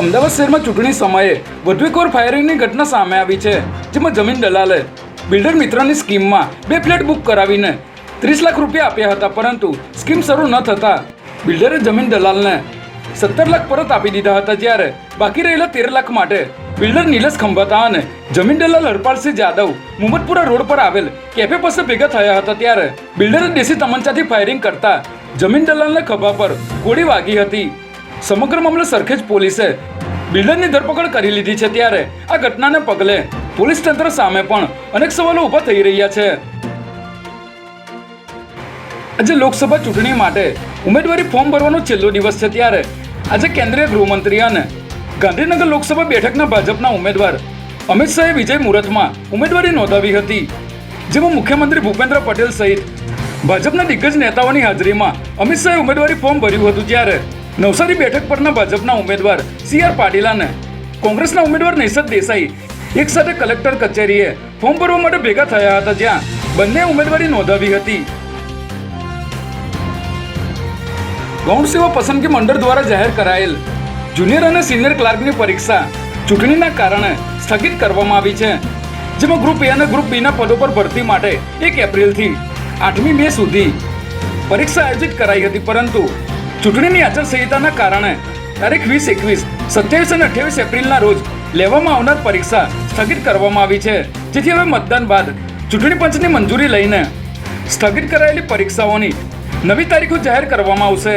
અમદાવાદ શહેરમાં ચૂંટણી સમયે વધુ એકવાર ફાયરિંગની ઘટના સામે આવી છે, જેમાં જમીન દલાલે બિલ્ડર મિત્રની સ્કીમમાં બે ફ્લેટ બુક કરાવીને ત્રીસ લાખ રૂપિયા આપ્યા હતા, પરંતુ સ્કીમ શરૂ ન થતાં બિલ્ડરે જમીન દલાલને સત્તર લાખ પરત આપી દીધા હતા, જ્યારે બાકી રહેલા તેર લાખ માટે બિલ્ડર નીલેશ ખંભાતા અને જમીન દલાલ હરપાલસિંહ જાદવ મુમદપુરા રોડ પર આવેલ કેફે પાસે ભેગા થયા હતા, ત્યારે બિલ્ડરે દેશી તમંચાથી ફાયરિંગ કરતા જમીન દલાલને ખભા પર ગોળી વાગી હતી. સમગ્ર મામલે સરખેજ પોલીસે બિલ્ડરની ધરપકડ કરી લીધી છે ત્યારે આ ઘટનાને પગલે પોલીસ તંત્ર સામે પણ અનેક સવાલો ઊભા થઈ રહ્યા છે. આજે લોકસભા ચૂંટણી માટે ઉમેદવારી ફોર્મ ભરવાનો છેલ્લો દિવસ છે ત્યારે આજે કેન્દ્રીય ગૃહમંત્રી અને ગાંધીનગર લોકસભા બેઠકના ભાજપના ઉમેદવાર અમિત શાહે વિજય મુહૂર્તમાં ઉમેદવારી નોંધાવી હતી. જેમાં મુખ્યમંત્રી ભૂપેન્દ્ર પટેલ સહિત ભાજપના દિગ્ગજ નેતાઓની હાજરીમાં અમિત શાહે ઉમેદવારી ફોર્મ ભર્યું હતું જ્યારે નવસારી બેઠક પરના ભાજપના ઉમેદવાર સી આર પાટીલાને કોંગ્રેસના ઉમેદવાર નૈસદ દેસાઈ એક સાથે કલેક્ટર કચેરીએ ફોર્મ ભરવા માટે ભેગા થયા હતા જ્યાં બંને ઉમેદવારી નોંધાવી હતી. ગૌણ સેવા પસંદગી મંડળ દ્વારા જાહેર કરાયેલ જુનિયર અને સિનિયર ક્લાર્કની પરીક્ષા ચૂંટણીના કારણે સ્થગિત કરવામાં આવી છે, જેમાં ગ્રુપ એ અને ગ્રુપ બીના પદો પર ભરતી માટે એક એપ્રિલથી આઠમી મે સુધી પરીક્ષા આયોજિત કરાઈ હતી, પરંતુ ચૂંટણીની આચારસંહિતાના કારણે તારીખ વીસ એકવીસ, સત્યાવીસ અને અઠ્યાવીસ એપ્રિલના રોજ લેવામાં આવનાર પરીક્ષા સ્થગિત કરવામાં આવી છે. જેથી હવે મતદાન બાદ ચૂંટણી પંચની મંજૂરી લઈને સ્થગિત કરાયેલી પરીક્ષાઓની નવી તારીખો જાહેર કરવામાં આવશે.